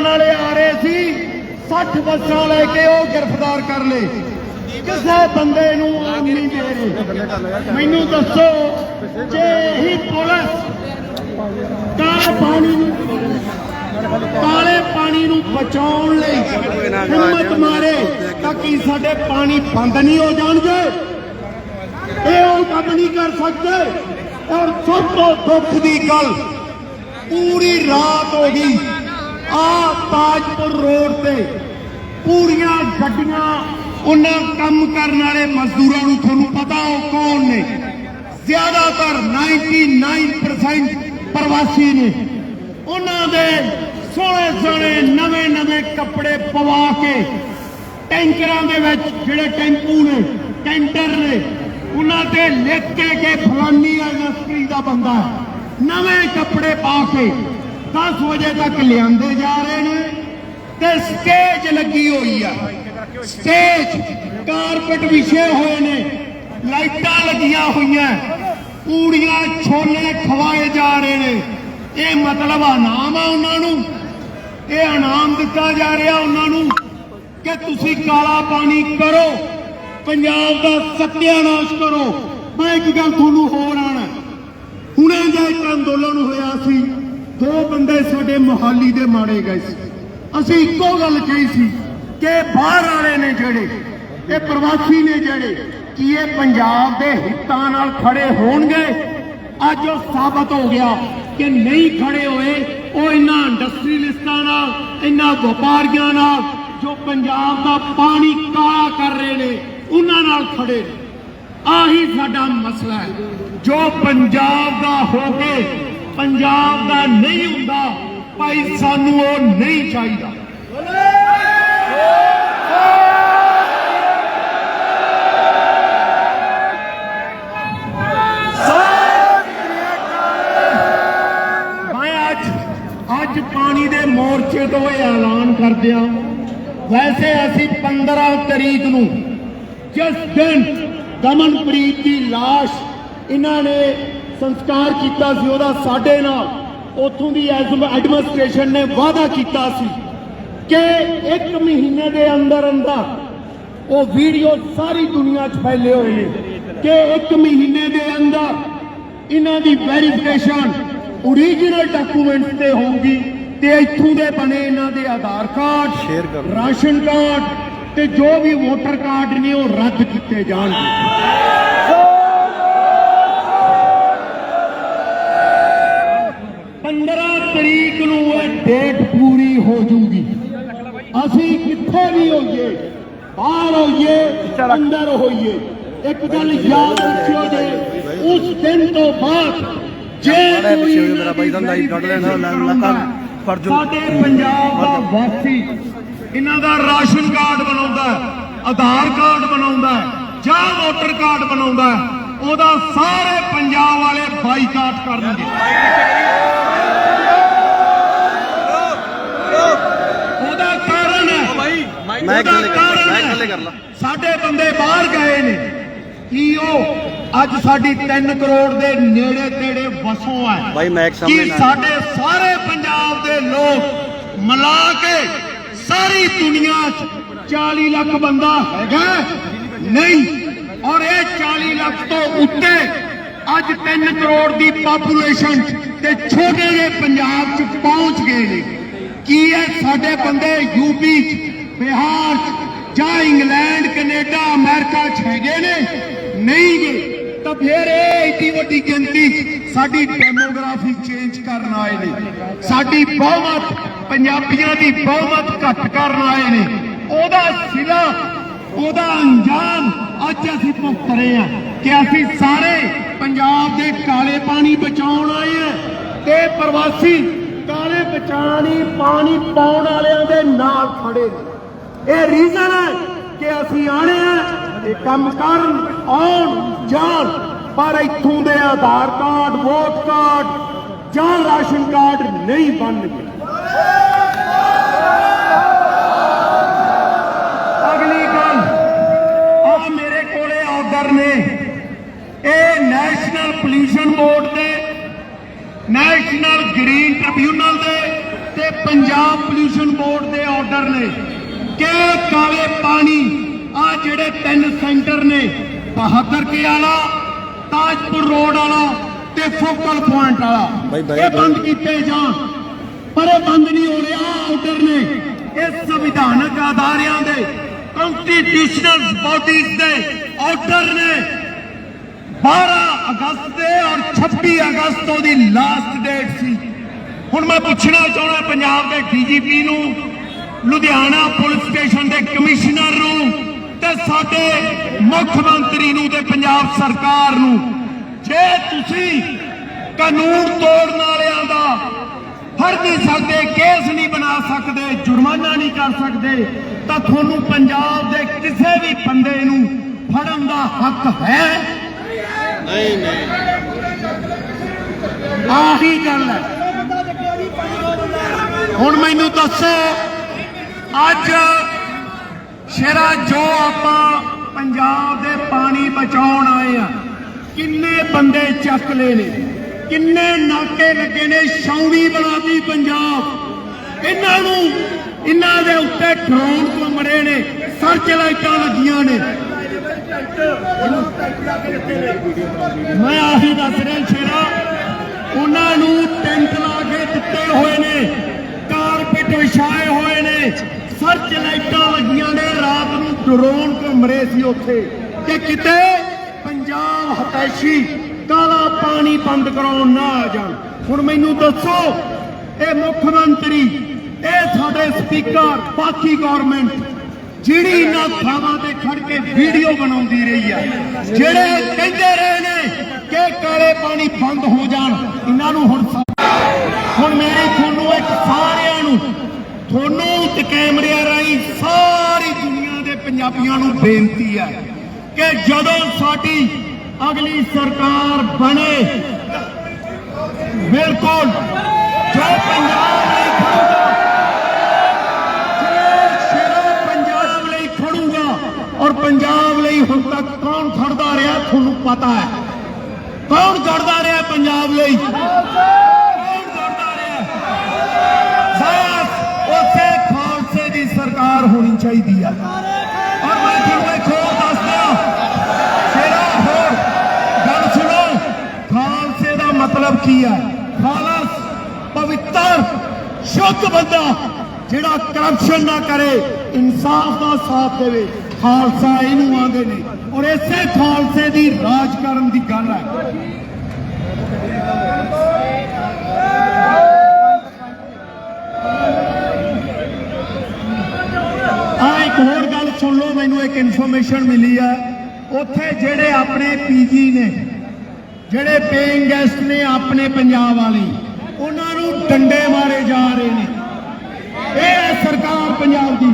ਬੱਸਾਂ ਨਾਲੇ ਆ ਰਹੇ ਸੀ 60 ਬੱਸਾਂ ਲੈ ਕੇ ਉਹ ਗ੍ਰਿਫਤਾਰ ਕਰ ਲਏ। ਕਿਸੇ ਬੰਦੇ ਨੂੰ ਆਮ ਨਹੀਂ ਦੇ ਮੈਨੂੰ ਦੱਸੋ, ਜੇ ਹੀ ਪੁਲਿਸ ਕਾਲੇ ਪਾਣੀ ਨੂੰ ਕਾਲੇ ਪਾਣੀ ਨੂੰ ਬਚਾਉਣ ਲਈ ਹਿੰਮਤ ਮਾਰੇ, ਤਾਂ ਕੀ ਸਾਡੇ ਪਾਣੀ ਬੰਦ ਨਹੀਂ ਹੋ ਜਾਣਗੇ? ਇਹ ਉਹ ਕੰਮ ਨਹੀਂ ਕਰ ਸਕਦੇ। ਔਰ ਸਭ ਤੋਂ ਦੁੱਖ ਦੀ ਗੱਲ, ਪੂਰੀ ਰਾਤ ਹੋ ਗਈ। ਆ ਤਾਜਪੁਰ ਰੋਡ ਤੇ ਪੂਰੀਆਂ ਗੱਡੀਆਂ ਉਹਨਾਂ ਕੰਮ ਕਰਨ ਵਾਲੇ ਮਜ਼ਦੂਰਾਂ ਨੂੰ ਤੁਹਾਨੂੰ ਪਤਾ ਉਹ ਕੌਣ ਨੇ। ਜ਼ਿਆਦਾਤਰ 99% ਪ੍ਰਵਾਸੀ ਨੇ। ਉਹਨਾਂ ਦੇ ਸੋਹਣੇ ਸੋਹਣੇ ਨਵੇਂ ਨਵੇਂ ਕੱਪੜੇ ਪਵਾ ਕੇ ਟੈਂਕਰਾਂ ਦੇ ਵਿੱਚ ਜਿਹੜੇ ਟੈਂਪੂ ਨੇ ਕੈਂਟਰ ਨੇ, ਉਹਨਾਂ ਤੇ ਲਿਖ ਕੇ ਕਿ ਫਲਾਨੀ ਇੰਡਸਟਰੀ ਦਾ ਬੰਦਾ ਨਵੇਂ ਕੱਪੜੇ ਪਾ ਕੇ 10 ਵਜੇ ਤੱਕ ਲਿਆਂਦੇ ਜਾ ਰਹੇ ਨੇ ਤੇ ਸਟੇਜ ਲੱਗੀ ਹੋਈ ਆ। ਸਟੇਜ ਕਾਰਪਟ ਵਿਛੇ ਹੋਏ ਨੇ, ਲਾਈਟਾਂ ਲੱਗੀਆਂ ਹੋਈਆਂ, ਪੂੜੀਆਂ ਛੋਲੇ ਖਵਾਏ ਜਾ ਰਹੇ ਨੇ। ਇਹ ਮਤਲਬ ਇਨਾਮ ਆ ਉਹਨਾਂ ਨੂੰ। ਇਹ ਇਨਾਮ ਦਿੱਤਾ ਜਾ ਰਿਹਾ ਉਹਨਾਂ ਨੂੰ ਕਿ ਤੁਸੀਂ ਕਾਲਾ ਪਾਣੀ ਕਰੋ, ਪੰਜਾਬ ਦਾ ਸਤਿਆਨਾਸ਼ ਕਰੋ। ਮੈਂ ਇੱਕ ਗੱਲ ਤੁਹਾਨੂੰ ਹੋਰ ਆਣਾ। ਹੁਣੇ ਜੇ ਇੱਕ ਅੰਦੋਲਨ ਹੋਇਆ ਸੀ। ਦੋ ਬੰਦੇ ਸਾਡੇ ਮੁਹਾਲੀ ਦੇ ਮਾਰੇ ਗਏ ਸੀ। ਅਸੀਂ ਇੱਕੋ ਗੱਲ ਕਹੀ ਸੀ ਕਿ ਬਾਹਰ ਵਾਲੇ ਨੇ ਜਿਹੜੇ, ਇਹ ਪ੍ਰਵਾਸੀ ਨੇ ਜਿਹੜੇ, ਕੀ ਇਹ ਪੰਜਾਬ ਦੇ ਹਿੱਤਾਂ ਨਾਲ ਖੜੇ ਹੋਣਗੇ? ਅੱਜ ਉਹ ਸਾਬਤ ਹੋ ਗਿਆ ਕਿ ਨਹੀਂ ਖੜੇ ਹੋਏ, ਉਹ ਇਹਨਾਂ ਇੰਡਸਟਰੀਲਿਸਟਾਂ ਨਾਲ, ਇਹਨਾਂ ਵਪਾਰੀਆਂ ਨਾਲ, ਜੋ ਪੰਜਾਬ ਦਾ ਪਾਣੀ ਕਾਲਾ ਕਰ ਰਹੇ ਨੇ, ਉਹਨਾਂ ਨਾਲ ਖੜੇ ਨੇ। ਆਹੀ ਸਾਡਾ ਮਸਲਾ ਹੈ। ਜੋ ਪੰਜਾਬ ਦਾ ਹੋ ਕੇ ਪੰਜਾਬ ਦਾ ਨਹੀਂ ਹੁੰਦਾ, ਭਾਈ ਸਾਨੂੰ ਉਹ ਨਹੀਂ ਚਾਹੀਦਾ। ਮੈਂ ਅੱਜ ਅੱਜ ਪਾਣੀ ਦੇ ਮੋਰਚੇ ਤੋਂ ਇਹ ਐਲਾਨ ਕਰਦਿਆਂ ਵੈਸੇ ਅਸੀਂ 15 ਤਰੀਕ ਨੂੰ ਜਿਸ ਦਿਨ ਦਮਨਪ੍ਰੀਤ ਦੀ লাশ ਇਹਨਾਂ ਨੇ ਸੰਸਕਾਰ ਕੀਤਾ ਸੀ ਉਹਦਾ ਸਾਡੇ ਨਾਲ ਉਥੋਂ ਦੀ ਐਡਮਿਨਿਸਟ੍ਰੇਸ਼ਨ ਨੇ ਵਾਅਦਾ ਕੀਤਾ ਸੀ ਕਿ ਇੱਕ ਮਹੀਨੇ ਦੇ ਅੰਦਰ ਅੰਦਰ ਉਹ ਵੀਡੀਓ ਸਾਰੀ ਦੁਨੀਆ 'ਚ ਫੈਲੇ ਹੋਏ ਨੇ ਕਿ ਇੱਕ ਮਹੀਨੇ ਦੇ ਅੰਦਰ ਇਹਨਾਂ ਦੀ ਵੈਰੀਫਿਕੇਸ਼ਨ ਓਰੀਜਨਲ ਡਾਕੂਮੈਂਟਸ ਤੇ ਹੋਊਗੀ ਤੇ ਇੱਥੋਂ ਦੇ ਬਣੇ ਇਹਨਾਂ ਦੇ ਆਧਾਰ ਕਾਰਡ ਰਾਸ਼ਨ ਕਾਰਡ ਤੇ ਜੋ ਵੀ ਵੋਟਰ ਕਾਰਡ ਨੇ ਉਹ ਰੱਦ ਕੀਤੇ ਜਾਣਗੇ। ਜੂਗੀ ਅਸੀਂ ਕਿੱਥੇ ਵੀ ਹੋਈਏ ਬਾਹਰ ਹੋਈਏ ਅੰਦਰ ਹੋਈਏ ਇੱਕ ਗੱਲ ਯਾਦ ਰੱਖਿਓ ਜੇ ਉਸ ਦਿਨ ਤੋਂ ਬਾਅਦ ਜੇ ਕੋਈ ਮੇਰਾ ਬਾਈ, ਤੁਹਾਨੂੰ ਲਾਈਵ ਕੱਢ ਲੈਣਾ, ਲੱਤਾਂ ਫੜ ਜੂ। ਸਾਡੇ ਪੰਜਾਬ ਦਾ ਵਾਸੀ ਇਹਨਾਂ ਦਾ ਰਾਸ਼ਨ ਕਾਰਡ ਬਣਾਉਂਦਾ ਆਧਾਰ ਕਾਰਡ ਬਣਾਉਂਦਾ ਜਾਂ ਵੋਟਰ ਕਾਰਡ ਬਣਾਉਂਦਾ ਉਹਦਾ ਸਾਰੇ ਪੰਜਾਬ ਵਾਲੇ ਬਾਈਕਾਟ ਕਰਨਗੇ ਉਹਦਾ ਕਾਰਨ ਹੈ ਮੈਂ ਕਾਰਨ ਮੈਂ। ਇਕੱਲੇ ਕਰ ਲਾ। ਸਾਡੇ ਬੰਦੇ ਬਾਹਰ ਗਏ ਨੇ। ਕੀ ਉਹ ਅੱਜ ਸਾਡੀ 3 ਕਰੋੜ ਦੇ ਨੇੜੇ ਤੇੜੇ ਵਸੋਂ ਹੈ? ਬਾਈ ਮੈਕ ਸਾਹਮਣੇ ਕੀ ਸਾਡੇ ਸਾਰੇ ਪੰਜਾਬ ਦੇ ਲੋਕ ਮਿਲਾ ਕੇ ਸਾਰੀ ਦੁਨੀਆ 'ਚ 40 ਲੱਖ ਬੰਦਾ ਹੈਗਾ? ਨਹੀਂ। ਔਰ ਇਹ 40 ਲੱਖ ਤੋਂ ਉੱਤੇ ਅੱਜ 3 ਕਰੋੜ ਦੀ ਪਾਪੂਲੇਸ਼ਨ ਤੇ ਛੋਟੇ ਜਿਹੇ ਪੰਜਾਬ 'ਚ ਪਹੁੰਚ ਗਏ ਨੇ। ਕੀ ਇਹ ਸਾਡੇ ਬੰਦੇ ਯੂਪੀ 'ਚ ਬਿਹਾਰ 'ਚ ਜਾਂ ਇੰਗਲੈਂਡ, ਕੈਨੇਡਾ, ਅਮਰੀਕਾ 'ਚ ਹੈਗੇ ਨੇ, ਨਹੀਂ ਗੇ, ਤਾਂ ਫਿਰ ਇਹ ਏਡੀ ਵੱਡੀ ਗਿਣਤੀ 'ਚ ਸਾਡੀ ਡੈਮੋਗ੍ਰਾਫੀ ਚੇਂਜ ਕਰਨ ਆਏ ਨੇ। ਸਾਡੀ ਬਹੁਮਤ, ਪੰਜਾਬੀਆਂ ਦੀ ਬਹੁਮਤ ਘੱਟ ਕਰਨ ਆਏ ਨੇ। ਉਹਦਾ ਸਿਲਾ, ਉਹਦਾ ਅੰਜਾਮ ਅੱਜ ਅਸੀਂ ਭੁਗਤ ਰਹੇ ਹਾਂ ਕਿ ਅਸੀਂ ਸਾਰੇ ਪੰਜਾਬ ਦੇ ਕਾਲੇ ਪਾਣੀ ਬਚਾਉਣ ਆਏ ਹਾਂ ਤੇ ਪ੍ਰਵਾਸੀ ਕਾਲੇ ਬਚਾਣੀ ਪਾਣੀ ਪਾਉਣ ਵਾਲਿਆਂ ਦੇ ਨਾਲ ਖੜੇ ਨੇ। ਇਹ ਰੀਜ਼ਨ ਹੈ ਕਿ ਅਸੀਂ ਆਣੇ ਆ, ਇਹ ਕੰਮ ਕਰਨ, ਆਉਣ, ਜਾਣ, ਪਰ ਇੱਥੋਂ ਦੇ ਆਧਾਰ ਕਾਰਡ ਵੋਟ ਕਾਰਡ ਜਾਂ ਰਾਸ਼ਨ ਕਾਰਡ ਨਹੀਂ ਬਣਨਗੇ ਅਗਲੀ ਗੱਲ ਆ ਮੇਰੇ ਕੋਲੇ ਆਰਡਰ ਨੇ। ਇਹ ਨੈਸ਼ਨਲ ਪੋਲੂਸ਼ਨ ਬੋਰਡ ਦੇ ਨੈਸ਼ਨਲ ਗ੍ਰੀਨ ਟ੍ਰਿਬਿਊਨਲ ਦੇ ਤੇ ਪੰਜਾਬ ਪੋਲਿਊਸ਼ਨ ਬੋਰਡ ਦੇ ਆਰਡਰ ਨੇ। ਕਿ ਕਾਲੇ ਪਾਣੀ ਆ ਜਿਹੜੇ ਤਿੰਨ ਸੈਂਟਰ ਨੇ ਬਹਾਦਰ ਕੇ ਵਾਲਾ ਤਾਜਪੁਰ ਰੋਡ ਵਾਲਾ ਤੇ ਫੋਕਲ ਪੁਆਇੰਟ ਵਾਲਾ। ਇਹ ਬੰਦ ਕੀਤੇ ਜਾਣ ਪਰ ਇਹ ਬੰਦ ਨਹੀਂ ਹੋ ਰਿਹਾ ਆਰਡਰ ਨੇ। ਇਹ ਸੰਵਿਧਾਨਕ ਅਦਾਰਿਆਂ ਦੇ ਕੰਸਟੀਟਿਊਸ਼ਨਲ ਬਾਡੀਜ਼ ਦੇ ਆਰਡਰ ਨੇ। 12 ਅਗਸਤ ਦੇ ਔਰ 26 ਅਗਸਤ ਤੋਂ ਦੀ ਲਾਸਟ ਡੇਟ ਸੀ। ਹੁਣ ਮੈਂ ਪੁੱਛਣਾ ਚਾਹੁੰਦਾ ਪੰਜਾਬ ਦੇ ਡੀਜੀਪੀ ਨੂੰ ਲੁਧਿਆਣਾ ਪੁਲਿਸ ਸਟੇਸ਼ਨ ਦੇ ਕਮਿਸ਼ਨਰ ਨੂੰ ਤੇ ਸਾਡੇ ਮੁੱਖ ਮੰਤਰੀ ਨੂੰ ਤੇ ਪੰਜਾਬ ਸਰਕਾਰ ਨੂੰ ਜੇ ਤੁਸੀਂ ਕਾਨੂੰਨ ਤੋੜਨ ਵਾਲਿਆਂ ਦਾ ਫੜ ਨਹੀਂ ਸਕਦੇ ਕੇਸ ਨਹੀਂ ਬਣਾ ਸਕਦੇ ਜੁਰਮਾਨਾ ਨਹੀਂ ਕਰ ਸਕਦੇ ਤਾਂ ਤੁਹਾਨੂੰ ਪੰਜਾਬ ਦੇ ਕਿਸੇ ਵੀ ਬੰਦੇ ਨੂੰ ਫੜਨ ਦਾ ਹੱਕ ਹੈ? ਨਹੀਂ ਨਹੀਂ। ਆਹੀ ਗੱਲ ਹੈ। ਹੁਣ ਮੈਨੂੰ ਦੱਸੋ ਅੱਜ ਸ਼ੇਰਾ ਜੋ ਆਪਾਂ ਪੰਜਾਬ ਦੇ ਪਾਣੀ ਬਚਾਉਣ ਆਏ ਆ, ਕਿੰਨੇ ਬੰਦੇ ਚੱਕ ਲਏ ਨੇ, ਕਿੰਨੇ ਨਾਕੇ ਲੱਗੇ ਨੇ, ਛਾਉਣੀ ਬਣਾਤੀ ਪੰਜਾਬ। ਇਹਨਾਂ ਨੂੰ, ਇਹਨਾਂ ਦੇ ਉੱਤੇ ਡਰੋਨ ਕਮਰੇ ਨੇ, ਸਰਚ ਲਾਈਟਾਂ ਲੱਗੀਆਂ ਨੇ। ਮੈਂ ਆਹੀ ਦੱਸ ਰਿਹਾ ਸ਼ੇਰਾ, ਉਹਨਾਂ ਨੂੰ ਟੈਂਟ ਲਾ ਕੇ ਦਿੱਤੇ ਹੋਏ ਨੇ ਕਾਰਪੇਟ ਵਿਛਾਏ ਹੋਏ ਨੇ ਸਰਚ ਲਾਈਟਾਂ ਲੱਗੀਆਂ ਨੇ, ਰਾਤ ਨੂੰ ਡਰੋਨ ਘੁੰਮ ਰਹੇ ਸੀ ਉੱਥੇ। ਕਿ ਕਿਤੇ ਪੰਜਾਬ ਹਤੈਸ਼ੀ ਕਾਲਾ ਪਾਣੀ ਬੰਦ ਕਰਾਉਣ ਨਾ ਆ ਜਾਣ। ਹੁਣ ਮੈਨੂੰ ਦੱਸੋ, ਇਹ ਮੁੱਖ ਮੰਤਰੀ, ਇਹ ਸਾਡੇ ਸਪੀਕਰ, ਬਾਕੀ ਗਵਰਨਮੈਂਟ ਜਿਹੜੀ ਇਹਨਾਂ ਥਾਵਾਂ ਤੇ ਖੜ ਕੇ ਵੀਡੀਓ ਬਣਾਉਂਦੀ ਰਹੀ ਹੈ ਜਿਹੜੇ ਕਹਿੰਦੇ ਰਹੇ ਨੇ ਕਿ ਕਾਲੇ ਪਾਣੀ ਬੰਦ ਹੋ ਜਾਣ, ਇਹਨਾਂ ਨੂੰ ਹੁਣ ਹੁਣ ਮੇਰੀ ਤੁਹਾਨੂੰ ਇੱਕ ਸਾਰਿਆਂ ਨੂੰ, ਤੁਹਾਨੂੰ ਤੇ ਕੈਮਰਿਆਂ ਰਾਹੀਂ ਸਾਰੀ ਦੁਨੀਆ ਦੇ ਪੰਜਾਬੀਆਂ ਨੂੰ ਬੇਨਤੀ ਹੈ ਕਿ ਜਦੋਂ ਸਾਡੀ ਅਗਲੀ ਸਰਕਾਰ ਬਣੇ, ਬਿਲਕੁਲ ਜੋ ਪੰਜਾਬ ਲਈ ਖੜੂਗਾ। ਸ਼ੇਰਾ ਪੰਜਾਬ ਲਈ ਖੜੂਗਾ ਔਰ ਪੰਜਾਬ ਲਈ ਹੁਣ ਤੱਕ ਕੌਣ ਖੜਦਾ ਰਿਹਾ, ਤੁਹਾਨੂੰ ਪਤਾ ਹੈ। ਕੌਣ ਖੜਦਾ ਰਿਹਾ ਪੰਜਾਬ ਲਈ? ਚਾਹੀਦੀ ਹੈ ਔਰ ਮੈਂ ਤੁਹਾਨੂੰ ਇੱਕ ਹੋਰ ਦੱਸਦਾ। ਸ਼ੇਰਾ ਹੋਰ ਗੱਲ ਸੁਣੋ, ਖਾਲਸੇ ਦਾ ਮਤਲਬ ਕੀ ਹੈ ਖਾਲਸ ਪਵਿੱਤਰ, ਸ਼ੁੱਧ ਬੰਦਾ ਜਿਹੜਾ ਕਰਪਸ਼ਨ ਨਾ ਕਰੇ, ਇਨਸਾਫ ਦਾ ਸਾਥ ਦੇਵੇ। ਖਾਲਸਾ ਇਹਨੂੰ ਆਂਦੇ ਨੇ। ਔਰ ਇਸੇ ਖਾਲਸੇ ਦੀ ਰਾਜ ਕਰਨ ਦੀ ਗੱਲ ਹੈ ਆ ਇੱਕ ਹੋਰ ਮੈਨੂੰ ਇੱਕ ਇਨਫੋਰਮੇਸ਼ਨ ਮਿਲੀ ਹੈ ਉੱਥੇ ਜਿਹੜੇ ਆਪਣੇ ਪੀਜੀ ਨੇ, ਜਿਹੜੇ ਪੇਇੰਗ ਗੈਸਟ ਨੇ ਆਪਣੇ ਪੰਜਾਬ ਵਾਲੇ, ਉਹਨਾਂ ਨੂੰ ਡੰਡੇ ਮਾਰੇ ਜਾ ਰਹੇ ਨੇ। ਇਹ ਸਰਕਾਰ ਪੰਜਾਬ ਦੀ।